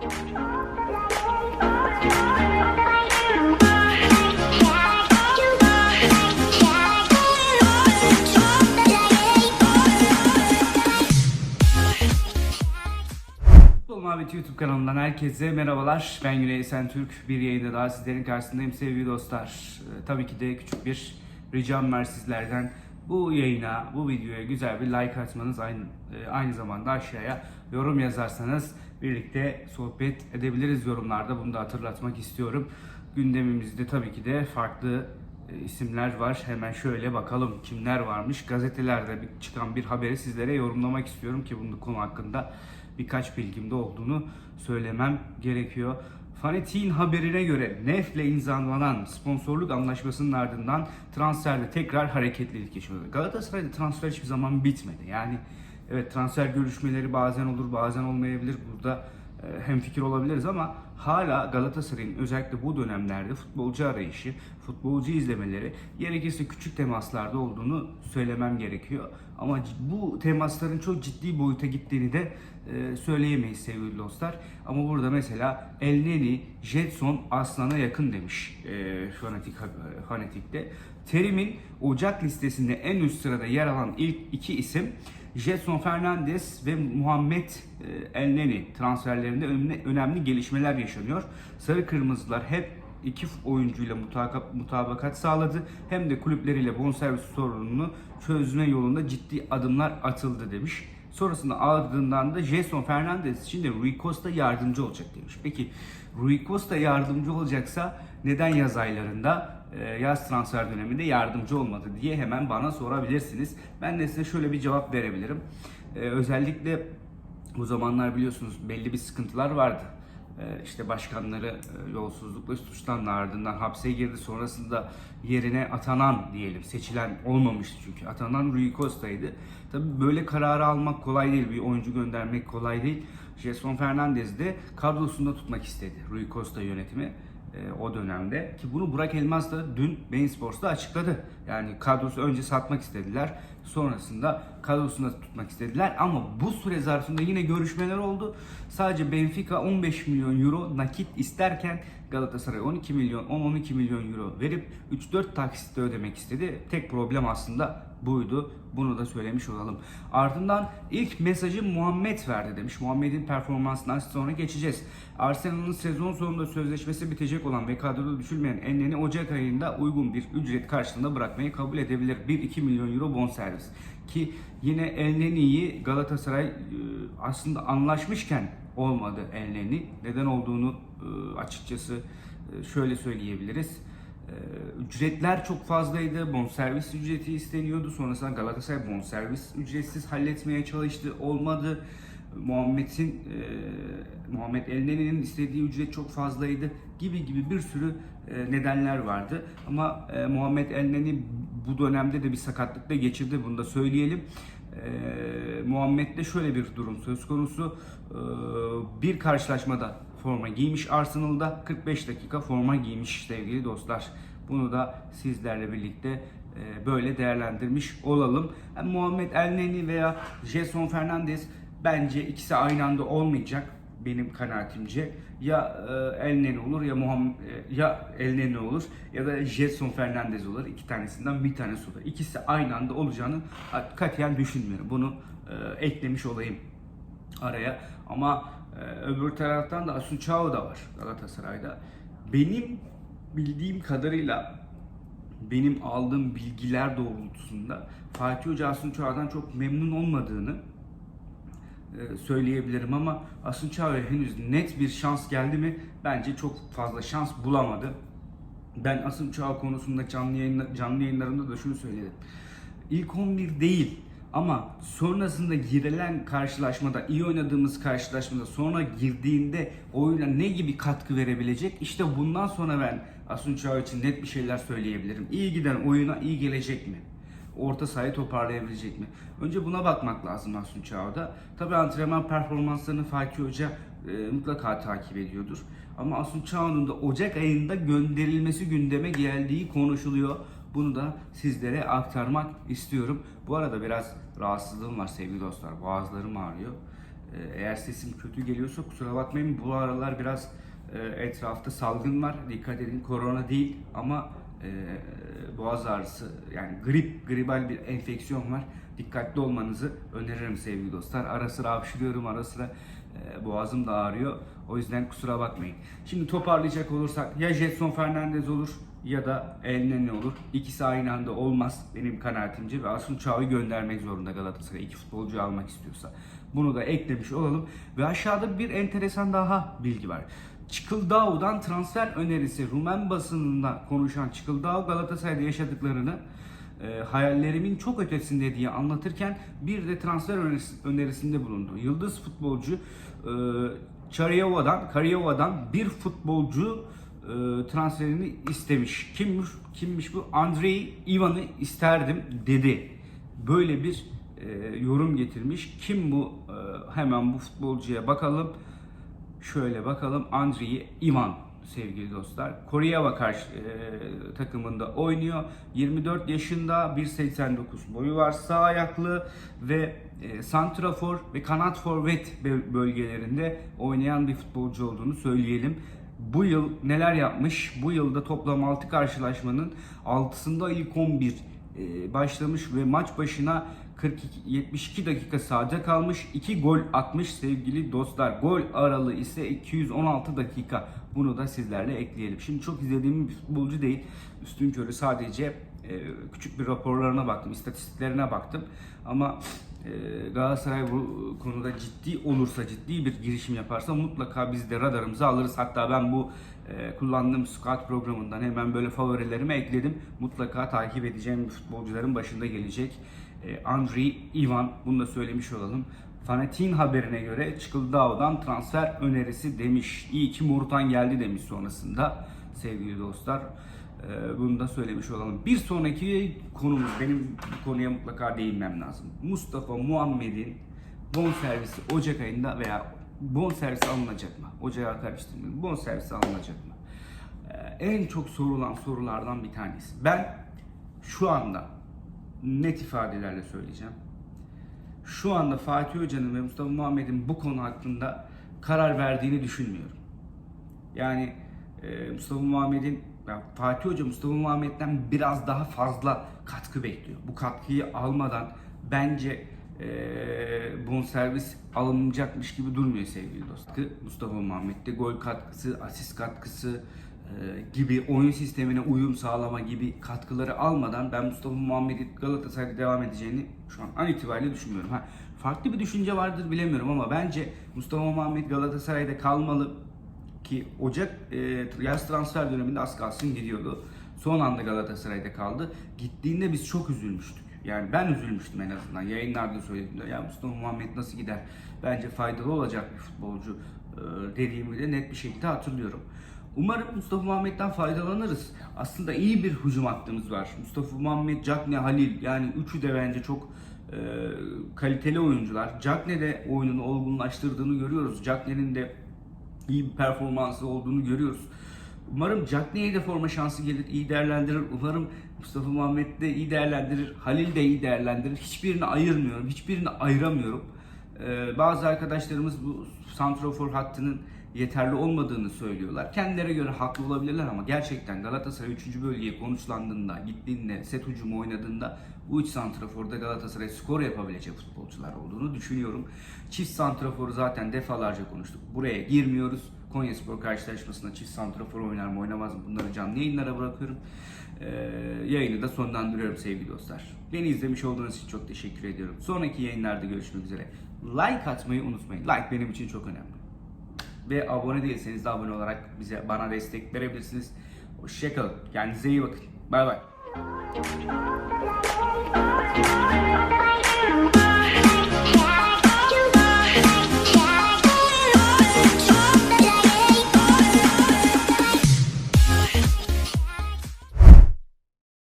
Muhabbeti YouTube kanalından herkese merhabalar. Ben Güney Esen Türk. Bir yayında daha sizlerin karşısındayım sevgili dostlar. Ee, tabii ki de küçük bir ricam var sizlerden. Bu yayına, bu videoya güzel bir like atmanız aynı, e, aynı zamanda aşağıya yorum yazarsanız birlikte sohbet edebiliriz yorumlarda. Bunu da hatırlatmak istiyorum. Gündemimizde tabii ki de farklı e, isimler var. Hemen şöyle bakalım kimler varmış. Gazetelerde çıkan bir haberi sizlere yorumlamak istiyorum ki bunun konu hakkında birkaç bilgimde olduğunu söylemem gerekiyor. Fanatik'in haberine göre Nef'le imzalanan sponsorluk anlaşmasının ardından transferde tekrar hareketlilik yaşanıyor. Galatasaray'da transfer hiçbir zaman bitmedi. Yani evet transfer görüşmeleri bazen olur bazen olmayabilir. Burada e, hemfikir olabiliriz ama hala Galatasaray'ın özellikle bu dönemlerde futbolcu arayışı, futbolcu izlemeleri gerekirse küçük temaslarda olduğunu söylemem gerekiyor. Ama bu temasların çok ciddi boyuta gittiğini de e, söyleyemeyiz sevgili dostlar. Ama burada mesela Elneni, Jetson Aslan'a yakın demiş e, Fanatik, Fanatik'te. Terim'in Ocak listesinde en üst sırada yer alan ilk iki isim Jetson Fernandes ve Muhammed e, Elneni transferlerinde önemli, gelişmeler yaşanıyor. Sarı Kırmızılar hep iki oyuncuyla mutabakat sağladı. Hem de kulüpleriyle bonservis sorununu çözme yolunda ciddi adımlar atıldı demiş. Sonrasında ardından da Jason Fernandez için de Rui Costa yardımcı olacak demiş. Peki Rui Costa yardımcı olacaksa neden yaz aylarında e, yaz transfer döneminde yardımcı olmadı diye hemen bana sorabilirsiniz. Ben de size şöyle bir cevap verebilirim. E, özellikle bu zamanlar biliyorsunuz belli bir sıkıntılar vardı. E, işte başkanları e, yolsuzlukla suçlandı ardından hapse girdi. Sonrasında yerine atanan diyelim seçilen olmamıştı çünkü. Atanan Rui Costa'ydı. Tabii böyle kararı almak kolay değil. Bir oyuncu göndermek kolay değil. Jason Fernandez de kadrosunda tutmak istedi Rui Costa yönetimi e, o dönemde. Ki bunu Burak Elmas da dün Bein açıkladı. Yani kadrosu önce satmak istediler. Sonrasında kadrosunda tutmak istediler. Ama bu süre zarfında yine görüşmeler oldu. Sadece Benfica 15 milyon euro nakit isterken Galatasaray 12 milyon 10-12 milyon euro verip 3-4 taksitte ödemek istedi. Tek problem aslında buydu. Bunu da söylemiş olalım. Ardından ilk mesajı Muhammed verdi demiş. Muhammed'in performansından sonra geçeceğiz. Arsenal'ın sezon sonunda sözleşmesi bitecek olan ve kadroda düşülmeyen Enlen'i Ocak ayında uygun bir ücret karşılığında bırakmayı kabul edebilir. 1-2 milyon euro bonservis. Ki yine Elneni'yi Galatasaray e, aslında anlaşmışken olmadı Elneni. Neden olduğunu e, açıkçası e, şöyle söyleyebiliriz. Ee, ücretler çok fazlaydı. Bonservis ücreti isteniyordu. Sonrasında Galatasaray bonservis ücretsiz halletmeye çalıştı. Olmadı. Muhammed'in e, Muhammed Elneni'nin istediği ücret çok fazlaydı gibi gibi bir sürü e, nedenler vardı. Ama e, Muhammed Elneni bu dönemde de bir sakatlıkla geçirdi. Bunu da söyleyelim. E, Muhammed'de şöyle bir durum söz konusu. E, bir karşılaşmada forma giymiş Arsenal'da 45 dakika forma giymiş sevgili dostlar. Bunu da sizlerle birlikte e, böyle değerlendirmiş olalım. Yani Muhammed Elneni veya Jason Fernandez bence ikisi aynı anda olmayacak benim kanaatimce. Ya e, Elneni olur ya Muhammed ya Elneni olur ya da Jason Fernandez olur. İki tanesinden bir tanesi olur. İkisi aynı anda olacağını katiyen düşünmüyorum. Bunu e, eklemiş olayım araya. Ama e, öbür taraftan da Asuncao da var Galatasaray'da. Benim bildiğim kadarıyla benim aldığım bilgiler doğrultusunda Fatih Hoca Asuncao'dan çok memnun olmadığını söyleyebilirim ama Asuncao'ya henüz net bir şans geldi mi? Bence çok fazla şans bulamadı. Ben Asuncao konusunda canlı, yayın, canlı yayınlarımda da şunu söyledim. İlk 11 değil ama sonrasında girilen karşılaşmada, iyi oynadığımız karşılaşmada sonra girdiğinde oyuna ne gibi katkı verebilecek? İşte bundan sonra ben Asuncao için net bir şeyler söyleyebilirim. İyi giden oyuna iyi gelecek mi? Orta sahayı toparlayabilecek mi? Önce buna bakmak lazım Asuncao'da. Tabii antrenman performanslarını Fatih Hoca e, mutlaka takip ediyordur. Ama Asuncao'nun da Ocak ayında gönderilmesi gündeme geldiği konuşuluyor. Bunu da sizlere aktarmak istiyorum. Bu arada biraz rahatsızlığım var sevgili dostlar. Boğazlarım ağrıyor. E, eğer sesim kötü geliyorsa kusura bakmayın. Bu aralar biraz e, etrafta salgın var. Dikkat edin korona değil ama e, boğaz ağrısı yani grip, gribal bir enfeksiyon var. Dikkatli olmanızı öneririm sevgili dostlar. Ara sıra hapşırıyorum, ara sıra e, boğazım da ağrıyor. O yüzden kusura bakmayın. Şimdi toparlayacak olursak ya Jetson Fernandez olur ya da Elneny olur. İkisi aynı anda olmaz benim kanaatimce ve Asun Çağ'ı göndermek zorunda Galatasaray iki futbolcu almak istiyorsa. Bunu da eklemiş olalım ve aşağıda bir enteresan daha bilgi var. Çıkıldağ'dan transfer önerisi Rumen basınında konuşan Çıkıldağ Galatasaray'da yaşadıklarını e, hayallerimin çok ötesinde diye anlatırken bir de transfer önerisi, önerisinde bulundu. Yıldız futbolcu e, Çarayeva'dan, Karayeva'dan bir futbolcu e, transferini istemiş. Kimmiş, kimmiş bu? Andrei Ivan'ı isterdim dedi. Böyle bir e, yorum getirmiş. Kim bu? E, hemen bu futbolcuya bakalım. Şöyle bakalım. Andrei Ivan sevgili dostlar. Koreya karşı e, takımında oynuyor. 24 yaşında 1.89 boyu var. Sağ ayaklı ve e, santrafor ve kanat forvet böl- bölgelerinde oynayan bir futbolcu olduğunu söyleyelim. Bu yıl neler yapmış? Bu yılda toplam 6 karşılaşmanın 6'sında ilk 11 e, başlamış ve maç başına 42 72 dakika sahada kalmış. 2 gol atmış sevgili dostlar. Gol aralığı ise 216 dakika. Bunu da sizlerle ekleyelim. Şimdi çok izlediğim bir futbolcu değil. Üstün körü sadece e, küçük bir raporlarına baktım, istatistiklerine baktım. Ama e, Galatasaray bu konuda ciddi olursa, ciddi bir girişim yaparsa mutlaka biz de radarımıza alırız. Hatta ben bu e, kullandığım scout programından hemen böyle favorilerime ekledim. Mutlaka takip edeceğim futbolcuların başında gelecek. E, Andriy Ivan, bunu da söylemiş olalım. Fanatik'in haberine göre Çıkıldağ'dan transfer önerisi demiş. İyi ki Morutan geldi demiş sonrasında sevgili dostlar. Ee, Bunu da söylemiş olalım. Bir sonraki konumuz, benim bu konuya mutlaka değinmem lazım. Mustafa Muhammed'in bonservisi Ocak ayında veya bonservisi alınacak mı? Ocağa karıştırmayın. Bonservisi alınacak mı? Ee, En çok sorulan sorulardan bir tanesi. Ben şu anda net ifadelerle söyleyeceğim. Şu anda Fatih Hoca'nın ve Mustafa Muhammed'in bu konu hakkında karar verdiğini düşünmüyorum. Yani e, Mustafa Muhammed'in ya Fatih Hoca Mustafa Muhammed'den biraz daha fazla katkı bekliyor. Bu katkıyı almadan bence e, bonservis alınacakmış gibi durmuyor sevgili dostlar. Mustafa Muhammed'de gol katkısı, asist katkısı gibi oyun sistemine uyum sağlama gibi katkıları almadan ben Mustafa Muhammed'in Galatasaray'da devam edeceğini şu an an itibariyle düşünmüyorum. Ha, farklı bir düşünce vardır bilemiyorum ama bence Mustafa Muhammed Galatasaray'da kalmalı ki Ocak e, yaz transfer döneminde az kalsın gidiyordu. Son anda Galatasaray'da kaldı. Gittiğinde biz çok üzülmüştük. Yani ben üzülmüştüm en azından. Yayınlarda söyledim. Ya Mustafa Muhammed nasıl gider? Bence faydalı olacak bir futbolcu e, dediğimi de net bir şekilde hatırlıyorum. Umarım Mustafa Muhammed'den faydalanırız. Aslında iyi bir hücum hattımız var. Mustafa Muhammed, Cagne, Halil yani üçü de bence çok e, kaliteli oyuncular. Cagne de oyununu olgunlaştırdığını görüyoruz. Cagne'nin de iyi bir performansı olduğunu görüyoruz. Umarım Cagney'e de forma şansı gelir, iyi değerlendirir. Umarım Mustafa Muhammed de iyi değerlendirir, Halil de iyi değerlendirir. Hiçbirini ayırmıyorum, hiçbirini ayıramıyorum. Ee, bazı arkadaşlarımız bu santrofor hattının yeterli olmadığını söylüyorlar. Kendilerine göre haklı olabilirler ama gerçekten Galatasaray 3. bölgeye konuşlandığında, gittiğinde, set hücumu oynadığında bu üç santraforda Galatasaray skor yapabilecek futbolcular olduğunu düşünüyorum. Çift santraforu zaten defalarca konuştuk. Buraya girmiyoruz. Konyaspor karşılaşmasında çift santrafor oynar mı oynamaz mı bunları canlı yayınlara bırakıyorum. Ee, yayını da sonlandırıyorum sevgili dostlar. Beni izlemiş olduğunuz için çok teşekkür ediyorum. Sonraki yayınlarda görüşmek üzere. Like atmayı unutmayın. Like benim için çok önemli. Ve abone değilseniz de abone olarak bize bana destek verebilirsiniz. Hoşçakalın. Kendinize iyi bakın. Bay bay.